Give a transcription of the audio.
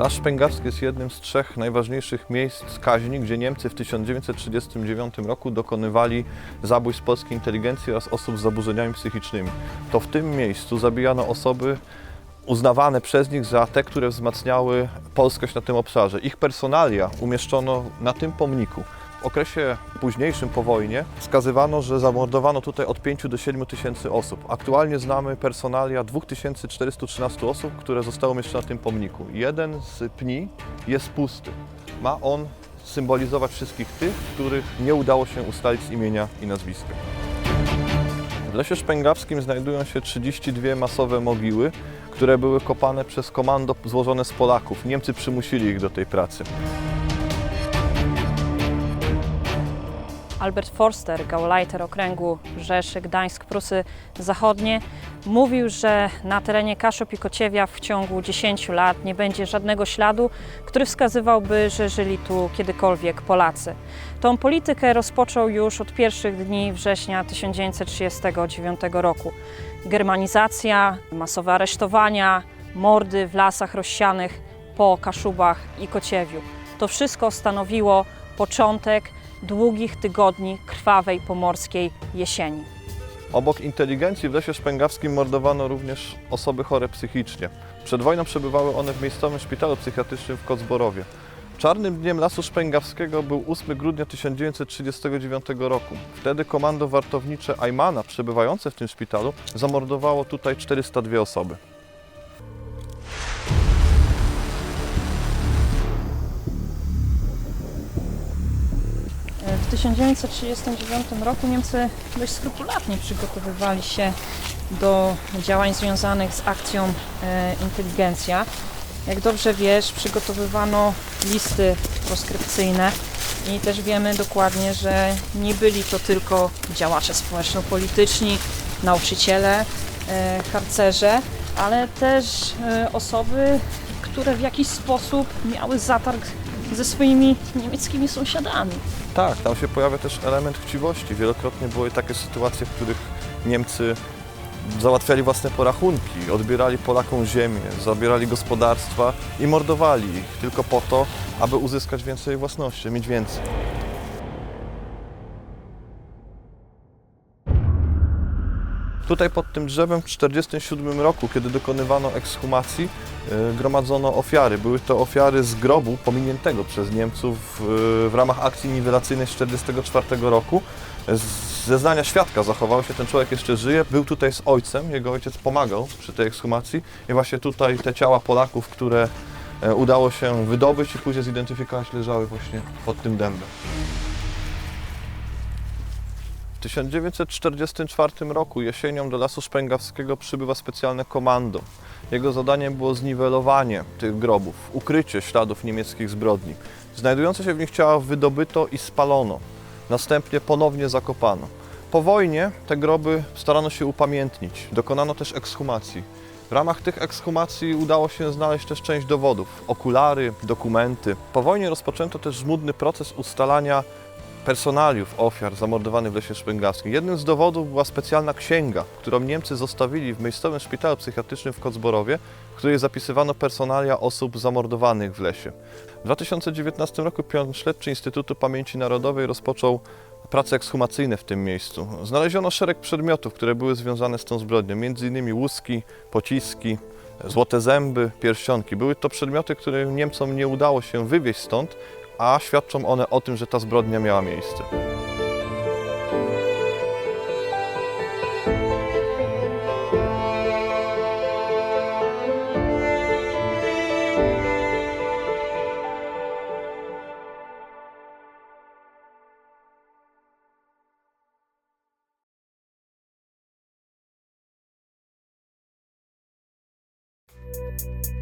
Las Szpęgawski jest jednym z trzech najważniejszych miejsc kaźni, gdzie Niemcy w 1939 roku dokonywali zabójstw polskiej inteligencji oraz osób z zaburzeniami psychicznymi. To w tym miejscu zabijano osoby uznawane przez nich za te, które wzmacniały polskość na tym obszarze. Ich personalia umieszczono na tym pomniku. W okresie późniejszym po wojnie wskazywano, że zamordowano tutaj od 5 do 7 tysięcy osób. Aktualnie znamy personalia 2413 osób, które zostały umieszczone na tym pomniku. Jeden z pni jest pusty. Ma on symbolizować wszystkich tych, których nie udało się ustalić z imienia i nazwiska. W Lesie Szpęgawskim znajdują się 32 masowe mogiły, które były kopane przez komando złożone z Polaków. Niemcy przymusili ich do tej pracy. Albert Forster, gauleiter okręgu Rzeszy, Gdańsk, Prusy Zachodnie, mówił, że na terenie Kaszub i Kociewia w ciągu 10 lat nie będzie żadnego śladu, który wskazywałby, że żyli tu kiedykolwiek Polacy. Tą politykę rozpoczął już od pierwszych dni września 1939 roku. Germanizacja, masowe aresztowania, mordy w lasach rozsianych po Kaszubach i Kociewiu. To wszystko stanowiło początek długich tygodni krwawej pomorskiej jesieni. Obok inteligencji w Lesie Szpęgawskim mordowano również osoby chore psychicznie. Przed wojną przebywały one w miejscowym szpitalu psychiatrycznym w Kocborowie. Czarnym dniem Lasu Szpęgawskiego był 8 grudnia 1939 roku. Wtedy komando wartownicze Aymana, przebywające w tym szpitalu, zamordowało tutaj 402 osoby. W 1939 roku Niemcy dość skrupulatnie przygotowywali się do działań związanych z akcją e, Inteligencja. Jak dobrze wiesz, przygotowywano listy proskrypcyjne i też wiemy dokładnie, że nie byli to tylko działacze społeczno-polityczni, nauczyciele, e, harcerze, ale też e, osoby, które w jakiś sposób miały zatarg ze swoimi niemieckimi sąsiadami. Tak, tam się pojawia też element chciwości. Wielokrotnie były takie sytuacje, w których Niemcy załatwiali własne porachunki, odbierali Polakom ziemię, zabierali gospodarstwa i mordowali ich tylko po to, aby uzyskać więcej własności, mieć więcej. Tutaj pod tym drzewem w 1947 roku, kiedy dokonywano ekshumacji, y, gromadzono ofiary. Były to ofiary z grobu pominiętego przez Niemców w ramach akcji niwelacyjnej z 1944 roku. Z zeznania świadka zachowało się, ten człowiek jeszcze żyje. Był tutaj z ojcem, jego ojciec pomagał przy tej ekshumacji i właśnie tutaj te ciała Polaków, które e, udało się wydobyć i później zidentyfikować, leżały właśnie pod tym dębem. W 1944 roku jesienią do Lasu Szpęgawskiego przybywa specjalne komando. Jego zadaniem było zniwelowanie tych grobów, ukrycie śladów niemieckich zbrodni. Znajdujące się w nich ciała wydobyto i spalono. Następnie ponownie zakopano. Po wojnie te groby starano się upamiętnić. Dokonano też ekshumacji. W ramach tych ekshumacji udało się znaleźć też część dowodów, okulary, dokumenty. Po wojnie rozpoczęto też żmudny proces ustalania personaliów ofiar zamordowanych w Lesie Szpęgawskim. Jednym z dowodów była specjalna księga, którą Niemcy zostawili w miejscowym szpitalu psychiatrycznym w Kocborowie, w której zapisywano personalia osób zamordowanych w lesie. W 2019 roku piąty śledczy Instytutu Pamięci Narodowej rozpoczął prace ekshumacyjne w tym miejscu. Znaleziono szereg przedmiotów, które były związane z tą zbrodnią, m.in. łuski, pociski, złote zęby, pierścionki. Były to przedmioty, które Niemcom nie udało się wywieźć stąd, a świadczą one o tym, że ta zbrodnia miała miejsce. thank